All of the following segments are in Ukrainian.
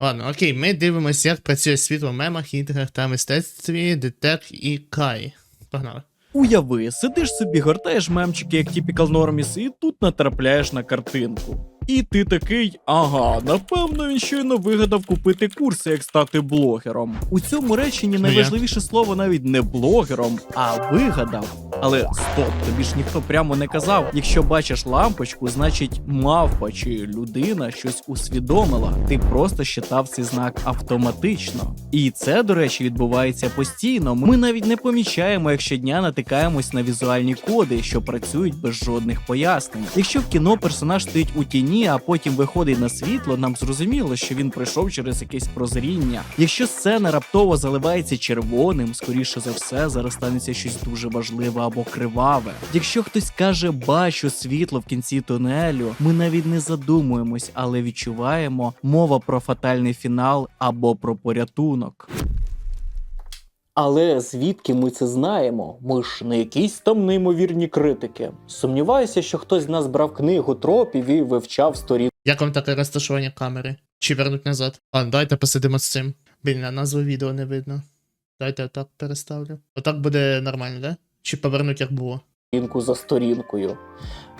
Ладно, окей, ми дивимося, як працює світло в мемах, іграх та мистецтві, детек і кай. Погнали. Уяви, сидиш собі, гортаєш мемчики, як Typical Normies, і тут натрапляєш на картинку. І ти такий, ага, напевно, він щойно вигадав купити курси, як стати блогером. У цьому реченні найважливіше слово навіть не блогером, а вигадав. Але стоп, тобі ж ніхто прямо не казав. Якщо бачиш лампочку, значить мавпа чи людина щось усвідомила. Ти просто считав цей знак автоматично. І це, до речі, відбувається постійно. Ми навіть не помічаємо, як щодня натикаємось на візуальні коди, що працюють без жодних пояснень. Якщо в кіно персонаж стоїть у тіні, а потім виходить на світло, нам зрозуміло, що він пройшов через якесь прозріння. Якщо сцена раптово заливається червоним, скоріше за все, зараз станеться щось дуже важливе або криваве. Якщо хтось каже бачу світло в кінці тунелю, ми навіть не задумуємось, але відчуваємо мова про фатальний фінал або про порятунок. Але звідки ми це знаємо? Ми ж не якісь там неймовірні критики. Сумніваюся, що хтось з нас брав книгу тропів і вивчав сторінку. Як вам таке розташування камери? Чи вернуть назад? А, давайте посидимо з цим. Блін, на назву відео не видно. Давайте отак переставлю. Отак буде нормально, да? Чи повернуть як було? сторінку за сторінкою.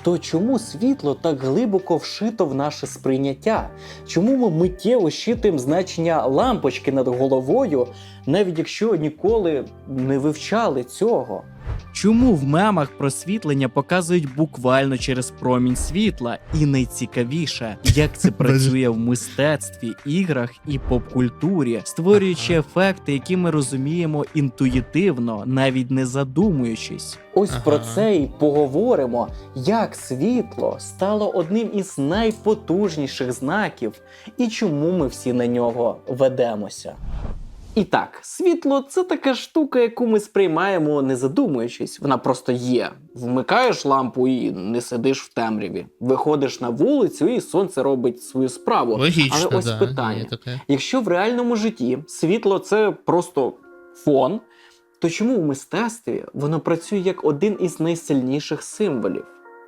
То чому світло так глибоко вшито в наше сприйняття? Чому ми миттєво щитуємо значення лампочки над головою, навіть якщо ніколи не вивчали цього? Чому в мемах просвітлення показують буквально через промінь світла? І найцікавіше, як це працює в мистецтві, іграх і поп-культурі, створюючи ефекти, які ми розуміємо інтуїтивно, навіть не задумуючись. Ось Ага. про це і поговоримо, як світло стало одним із найпотужніших знаків і чому ми всі на нього ведемося. І так, світло це така штука, яку ми сприймаємо не задумуючись. Вона просто є. Вмикаєш лампу і не сидиш в темряві. Виходиш на вулицю, і сонце робить свою справу. Логічно, Але ось да, питання: таке. якщо в реальному житті світло це просто фон, то чому в мистецтві воно працює як один із найсильніших символів?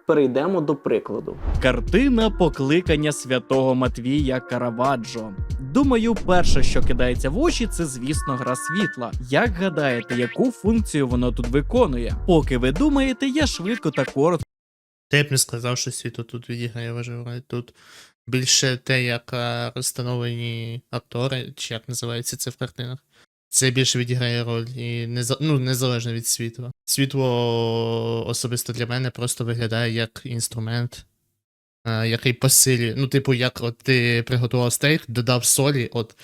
Перейдемо до прикладу. Картина покликання святого Матвія Караваджо. Думаю, перше, що кидається в очі, це звісно гра світла. Як гадаєте, яку функцію воно тут виконує? Поки ви думаєте, я швидко та коротко Та я б не сказав, що світло тут відіграє важливу роль. Тут більше те, як е, розстановлені актори, чи як називається це в картинах. Це більше відіграє роль і не, ну, незалежно від світла. Світло особисто для мене просто виглядає як інструмент, е, який посилює. Ну, типу, як от ти приготував стейк, додав солі, от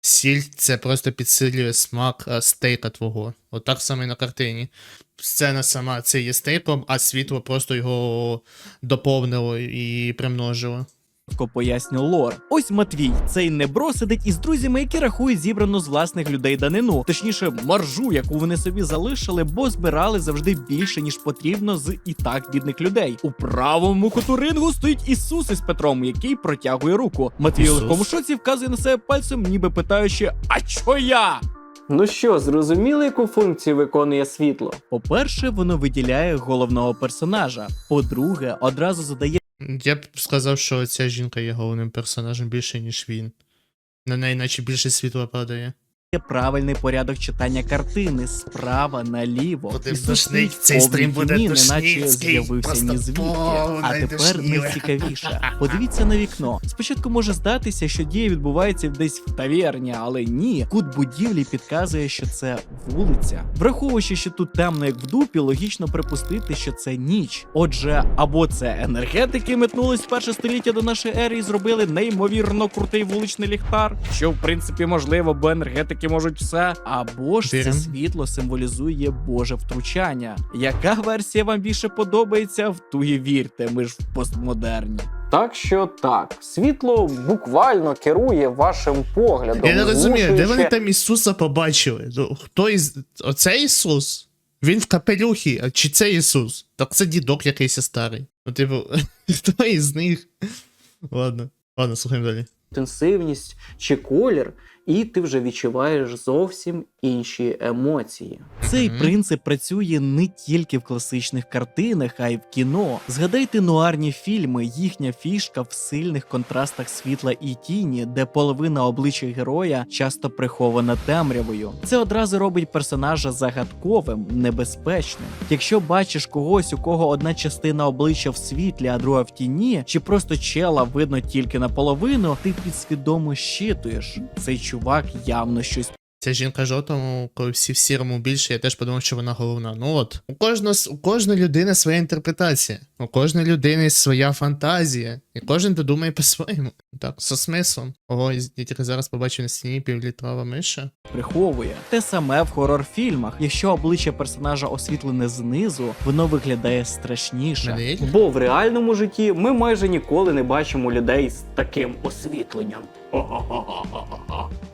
сіль це просто підсилює смак е, стейка твого. От так само і на картині. Сцена сама це є стейком, а світло просто його доповнило і примножило. Поясню лор. Ось Матвій, цей небро сидить із друзями, які рахують зібрану з власних людей данину, точніше, маржу, яку вони собі залишили, бо збирали завжди більше ніж потрібно з і так бідних людей. У правому куту рингу стоїть Ісус із Петром, який протягує руку. Матвій у легкому шоці вказує на себе пальцем, ніби питаючи: А чо я? Ну що, зрозуміли, яку функцію виконує світло? По-перше, воно виділяє головного персонажа. По-друге, одразу задає Я б сказав, що ця жінка є головним персонажем більше, ніж він. На неї наче більше світла падає. Правильний порядок читання картини справа наліво. Буде Ісус душний, цей стрім буде тіні, неначе з'явився ні звідки. А тепер найцікавіше. Подивіться на вікно. Спочатку може здатися, що дія відбувається десь в таверні, але ні. Кут будівлі підказує, що це вулиця. Враховуючи, що тут темно, як в дупі, логічно припустити, що це ніч. Отже, або це енергетики метнулись в перше століття до нашої ери і зробили неймовірно крутий вуличний ліхтар, що в принципі можливо, бо енергетики можуть все. Або ж це світло символізує Боже втручання. Яка версія вам більше подобається? В ту і вірте, ми ж в постмодерні. Так що так, світло буквально керує вашим поглядом. Я не розумію, де вони там Ісуса побачили? Ну, Хто із. Оце Ісус? Він в капелюхі, а чи це Ісус? Так це дідок якийсь старий. Ну, типу, хто із них? Ладно, ладно, слухаємо далі. інтенсивність чи колір, і ти вже відчуваєш зовсім інші емоції. Цей принцип працює не тільки в класичних картинах, а й в кіно. Згадайте нуарні фільми. Їхня фішка в сильних контрастах світла і тіні, де половина обличчя героя часто прихована темрявою. Це одразу робить персонажа загадковим, небезпечним. Якщо бачиш когось, у кого одна частина обличчя в світлі, а друга в тіні, чи просто чела видно тільки наполовину, ти підсвідомо щитуєш. Цей чувак явно щось Ця жінка жовтому, коли всі в сірому більше, я теж подумав, що вона головна. Ну от, у кожного с- у кожної людини своя інтерпретація, у кожної людини своя фантазія, і кожен додумає по-своєму. Так, со смислом. Ого, я тільки зараз побачив на стіні півлітрова миша. приховує. Те саме в хорор-фільмах. Якщо обличчя персонажа освітлене знизу, воно виглядає страшніше. Мене? Бо в реальному житті ми майже ніколи не бачимо людей з таким освітленням.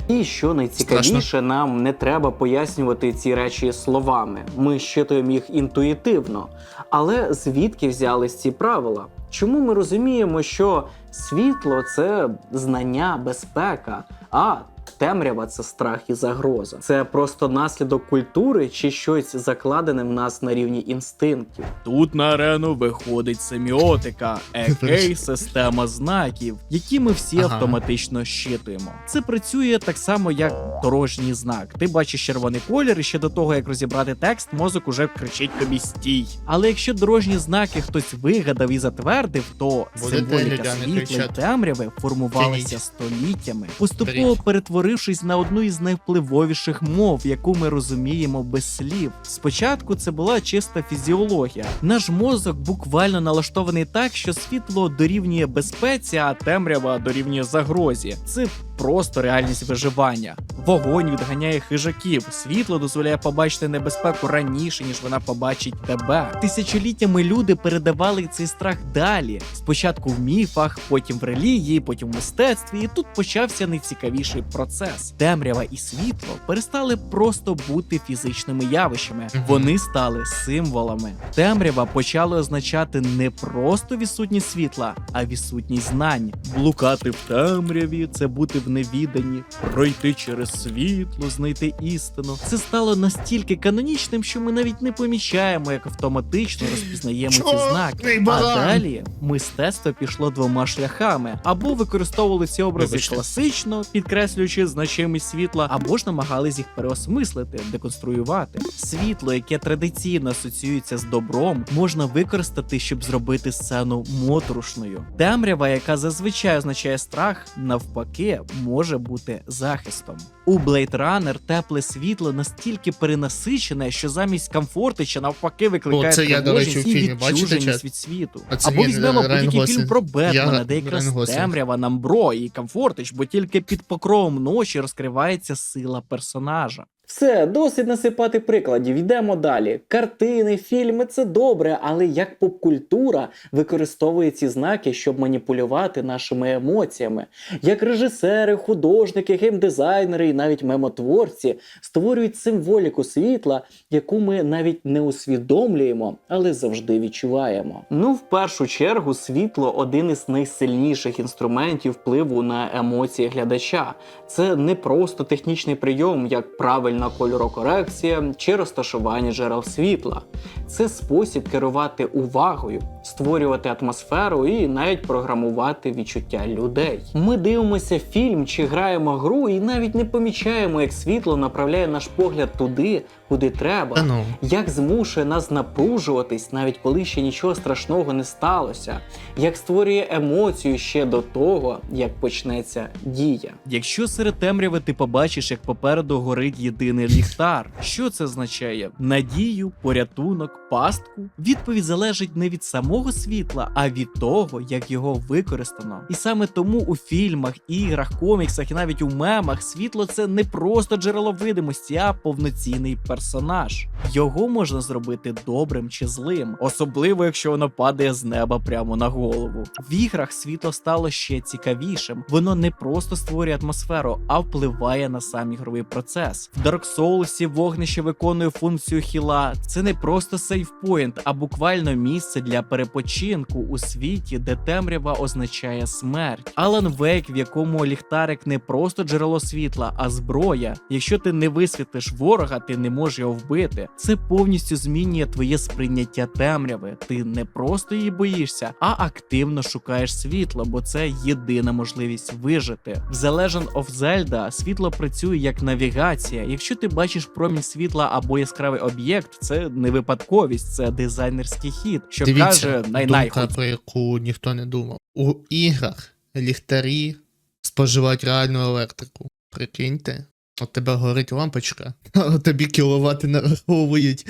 І що найцікавіше, нам не треба пояснювати ці речі словами. Ми щитуємо їх інтуїтивно. Але звідки взялись ці правила? Чому ми розуміємо, що світло це знання, безпека, а темрява це страх і загроза? Це просто наслідок культури чи щось закладене в нас на рівні інстинктів? Тут на арену виходить семіотика, екей система знаків, які ми всі Ага. автоматично щитуємо. Це працює так само, як дорожній знак. Ти бачиш червоний колір, і ще до того, як розібрати текст, мозок уже кричить тобі стій. Але якщо дорожні знаки хтось вигадав і затвердив, то Будете символіка світла і темряви формувалася століттями, поступово Беріть. Перетворившись на одну із найвпливовіших мов, яку ми розуміємо без слів. Спочатку це була чиста фізіологія. Наш мозок буквально налаштований так, що світло дорівнює безпеці, а темрява дорівнює загрозі. Це просто реальність виживання. Вогонь відганяє хижаків. Світло дозволяє побачити небезпеку раніше, ніж вона побачить тебе. Тисячоліттями люди передавали цей страх далі. Спочатку в міфах, потім в релігії, потім в мистецтві. І тут почався найцікавіший процес. Темрява і світло перестали просто бути фізичними явищами. Вони стали символами. Темрява почала означати не просто відсутність світла, а відсутність знань. Блукати в темряві це бути в невіданні, пройти через світло, знайти істину. Це стало настільки канонічним, що ми навіть не помічаємо, як автоматично розпізнаємо ці знаки. А далі мистецтво пішло двома шляхами: або використовували ці образи Вибачте. класично, підкреслюючи значимість світла, або ж намагались їх переосмислити, деконструювати. Світло, яке традиційно асоціюється з добром, можна використати, щоб зробити сцену моторошною. Темрява, яка зазвичай означає страх, навпаки, може бути захистом. У Blade Runner тепле світло настільки перенасичене, що замість комфорту чи навпаки викликає О, це я, до речі, тривожність і фільмі. Бачите, відчуженість від світу. А це Або візьмемо будь-який фільм про Бетмена, Я- де якраз темрява нам бро і комфортич, бо тільки під покровом ночі розкривається сила персонажа. Все, досить насипати прикладів. Йдемо далі. Картини, фільми це добре, але як попкультура використовує ці знаки, щоб маніпулювати нашими емоціями. Як режисери, художники, геймдизайнери і навіть мемотворці створюють символіку світла, яку ми навіть не усвідомлюємо, але завжди відчуваємо. Ну, в першу чергу, світло один із найсильніших інструментів впливу на емоції глядача. Це не просто технічний прийом, як правильна кольорокорекція чи розташування джерел світла. Це спосіб керувати увагою, створювати атмосферу і навіть програмувати відчуття людей. Ми дивимося фільм чи граємо гру і навіть не помічаємо, як світло направляє наш погляд туди, куди треба Та ну. як змушує нас напружуватись, навіть коли ще нічого страшного не сталося, як створює емоцію ще до того, як почнеться дія. Якщо серед темряви ти побачиш, як попереду горить єдиний ліхтар, що це означає? Надію, порятунок, пастку? Відповідь залежить не від самого світла, а від того, як його використано. І саме тому у фільмах, іграх, коміксах і навіть у мемах світло це не просто джерело видимості, а повноцінний персонаж. Його можна зробити добрим чи злим, особливо якщо воно падає з неба прямо на голову. В іграх світло стало ще цікавішим. Воно не просто створює атмосферу, а впливає на сам ігровий процес. В Dark Souls вогнище виконує функцію хіла. Це не просто сейфпоінт, а буквально місце для перепочинку у світі, де темрява означає смерть. Алан Вейк, в якому ліхтарик не просто джерело світла, а зброя. Якщо ти не висвітлиш ворога, ти не можеш його вбити. Це повністю змінює твоє сприйняття темряви. Ти не просто її боїшся, а активно шукаєш світло, бо це єдина можливість вижити. В The Legend of Zelda світло працює як навігація. Якщо ти бачиш промінь світла або яскравий об'єкт, це не випадковість, це дизайнерський хід, що Дивіться, каже най-най. думка, про яку ніхто не думав. У іграх ліхтарі споживають реальну електрику. Прикиньте, от тебе горить лампочка, а тобі кіловати нараховують.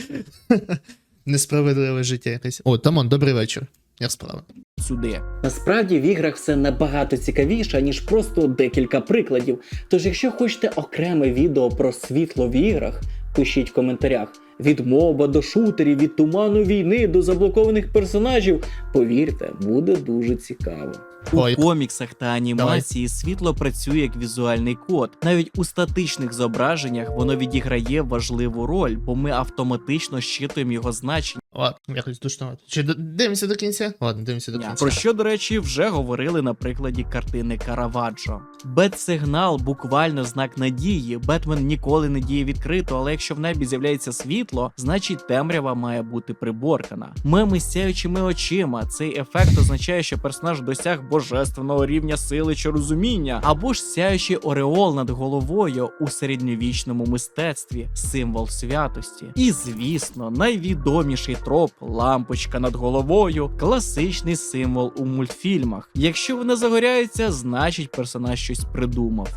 Несправедливе життя якесь. О, Тамон, добрий вечір. Як справа? сюди. Насправді в іграх все набагато цікавіше, ніж просто декілька прикладів. Тож, якщо хочете окреме відео про світло в іграх, пишіть в коментарях. Від моба до шутерів, від туману війни до заблокованих персонажів. Повірте, буде дуже цікаво. У коміксах та анімації світло працює як візуальний код. Навіть у статичних зображеннях воно відіграє важливу роль, бо ми автоматично щитуємо його значення. Ладно, якось душновато. Чи дивимося до кінця? Ладно, дивимося до кінця. Про що, до речі, вже говорили на прикладі картини Караваджо. Бет-сигнал буквально знак надії. Бетмен ніколи не діє відкрито, але якщо в небі з'являється світло, значить темрява має бути приборкана. Меми з сяючими очима. Цей ефект означає, що персонаж досяг божественного рівня сили чи розуміння, або ж сяючий ореол над головою у середньовічному мистецтві, символ святості. І звісно, найвідоміший троп лампочка над головою класичний символ у мультфільмах. Якщо вона загоряється, значить персонаж щось придумав.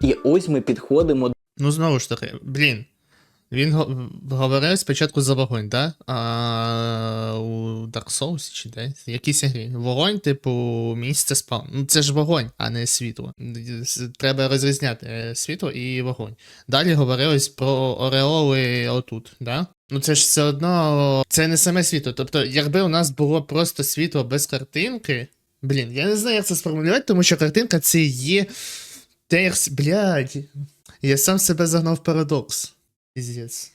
І ось ми підходимо Ну, знову ж таки, блін. Він говорив спочатку за вогонь, да? А у Dark Souls чи де? Якісь грі. Вогонь, типу, місце спав. Ну це ж вогонь, а не світло. Треба розрізняти е, світло і вогонь. Далі говорилось про ореоли отут, да? Ну це ж все одно. Це не саме світло. Тобто, якби у нас було просто світло без картинки. Блін, я не знаю, як це сформулювати, тому що картинка це є. Те, як... Блядь. Я сам себе загнав в парадокс. Піздець.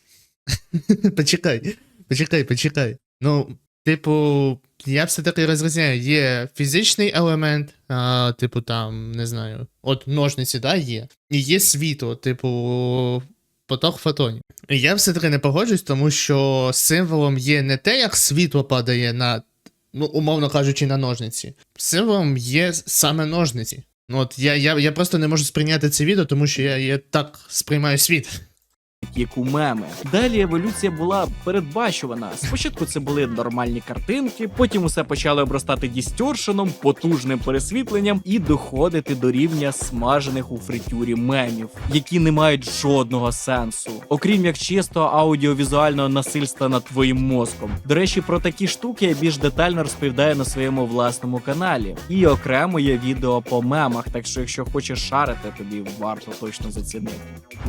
почекай, почекай, почекай. Ну, типу, я все-таки розрізняю, є фізичний елемент, а, типу там, не знаю, от ножниці, да, є. І є світло, типу, поток фотонів. І я все-таки не погоджуюсь, тому що символом є не те, як світло падає на, ну, умовно кажучи, на ножниці. Символом є саме ножниці. Ну, от я, я, я просто не можу сприйняти це відео, тому що я, я так сприймаю світ. Як у меми. Далі еволюція була передбачувана. Спочатку це були нормальні картинки, потім усе почали обростати дістьоршеном, потужним пересвітленням і доходити до рівня смажених у фритюрі мемів, які не мають жодного сенсу, окрім як чисто аудіовізуального насильства над твоїм мозком. До речі, про такі штуки я більш детально розповідаю на своєму власному каналі. І окремо є відео по мемах, так що якщо хочеш шарити, тобі варто точно зацінити.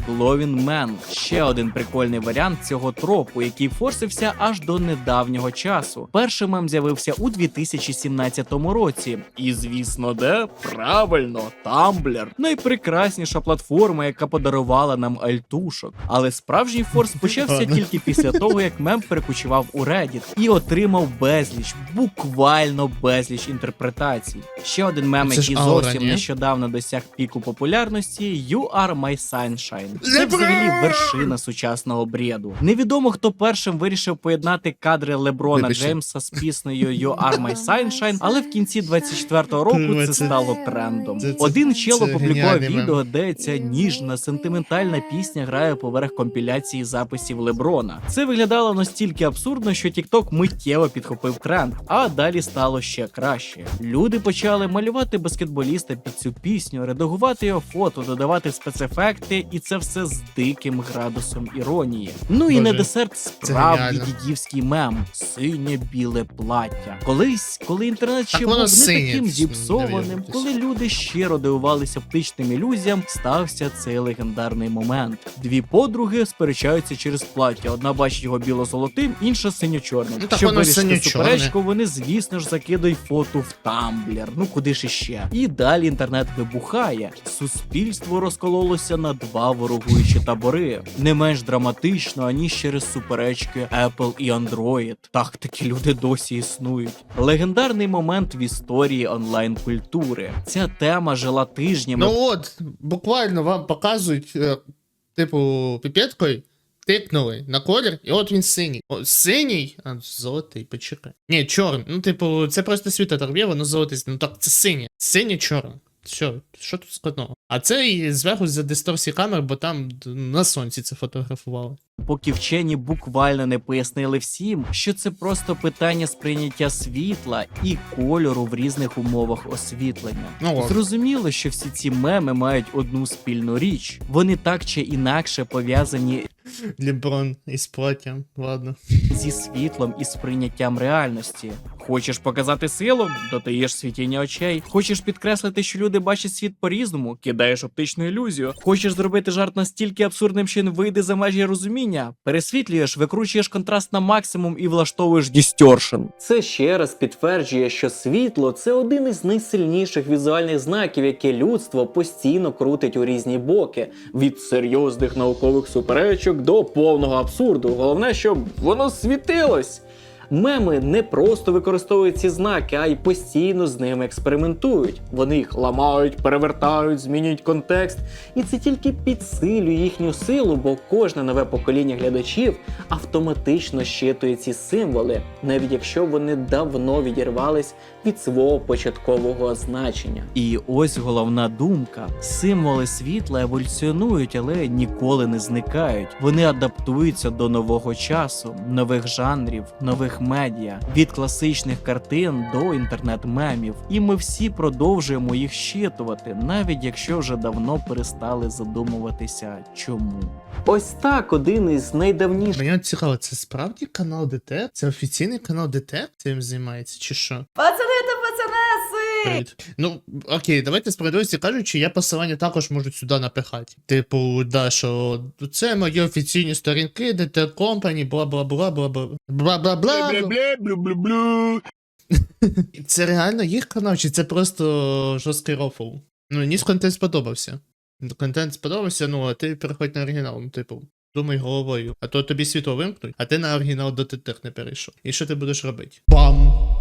Glowing Man – ще один прикольний варіант цього тропу, який форсився аж до недавнього часу. Перший мем з'явився у 2017 році. І звісно, де правильно, Tumblr. найпрекрасніша платформа, яка подарувала нам альтушок. Але справжній форс почався тільки після того, як мем перекочував у Reddit і отримав безліч, буквально безліч інтерпретацій. Ще один мем, Це який зовсім ні? нещодавно досяг піку популярності You Are My Sunshine. Це взагалі вершина сучасного бреду. Невідомо, хто першим вирішив поєднати кадри Леброна Вибачте. Джеймса з піснею You Are My Sunshine, але в кінці 24-го року це це- стало трендом. це- це- Один чел опублікував відео, де ця ніжна сентиментальна пісня грає поверх компіляції записів Леброна. Це виглядало настільки абсурдно, що TikTok миттєво підхопив тренд, а далі стало ще краще. Люди почали малювати баскетболіста під цю пісню, редагувати його фото, додавати спецефекти, і це все з диким градусом іронії. Ну і Боже, на десерт справді дідівський мем синє біле плаття. Колись, коли інтернет ще Так був не синє, таким зіпсованим, коли люди щиро дивувалися оптичним ілюзіям, стався цей легендарний момент. Дві подруги сперечаються через плаття. Одна бачить його біло-золотим, інша синьо-чорним. Ну, Щоб вирішити суперечку, вони, звісно ж, закидають фото в тамблер. Ну куди ж іще? І далі інтернет вибухає. Суспільство розкололося на два ворогуючі табори. Не менш драматично, аніж через суперечки Apple і Android. Так такі люди досі існують. Легендарний момент в історії онлайн-культури. Ця тема жила тижнями. Ну от, буквально вам показують, е, типу, піпеткою, тикнули на колір, і от він синій. О, синій? А, золотий, почекай. Ні, чорний. Ну, типу, це просто світотор є, воно золотий. Ну так, це синє. Синє чорне. Все, що тут складного? А це і зверху за дисторсії камер, бо там на сонці це фотографували. поки вчені буквально не пояснили всім, що це просто питання сприйняття світла і кольору в різних умовах освітлення. Ну. Зрозуміло, що всі ці меми мають одну спільну річ. Вони так чи інакше пов'язані Ліброн із платтям, ладно. зі світлом і сприйняттям реальності. Хочеш показати силу, додаєш світіння очей. Хочеш підкреслити, що люди бачать світ по-різному, кидаєш оптичну ілюзію. Хочеш зробити жарт настільки абсурдним, що він вийде за межі розуміння. Пересвітлюєш, викручуєш контраст на максимум і влаштовуєш дістершн. Це ще раз підтверджує, що світло це один із найсильніших візуальних знаків, яке людство постійно крутить у різні боки, від серйозних наукових суперечок до повного абсурду. Головне, щоб воно світилось. Меми не просто використовують ці знаки, а й постійно з ними експериментують. Вони їх ламають, перевертають, змінюють контекст, і це тільки підсилює їхню силу, бо кожне нове покоління глядачів автоматично щитує ці символи, навіть якщо вони давно відірвались від свого початкового значення. І ось головна думка: символи світла еволюціонують, але ніколи не зникають. Вони адаптуються до нового часу, нових жанрів, нових медіа, від класичних картин до інтернет-мемів. І ми всі продовжуємо їх щитувати, навіть якщо вже давно перестали задумуватися, чому. Ось так один із найдавніших Мені цікаво, це справді канал ДТ? Це офіційний канал ДТ цим займається, чи що? Пацани пацанеси! Привіт. Ну, окей, давайте справедливості кажучи, я посилання також можу сюди напихати. Типу, да, що це мої офіційні сторінки, ДТЕК Company, бла бла бла бла бла бла бла бла Це реально їх канал, чи це просто жорсткий рофл? Ну, мені контент сподобався. Контент сподобався, ну, а ти переходь на оригінал, ну, типу. Думай головою, а то тобі світло вимкнуть, а ти на оригінал до тих не перейшов. І що ти будеш робити? Бам!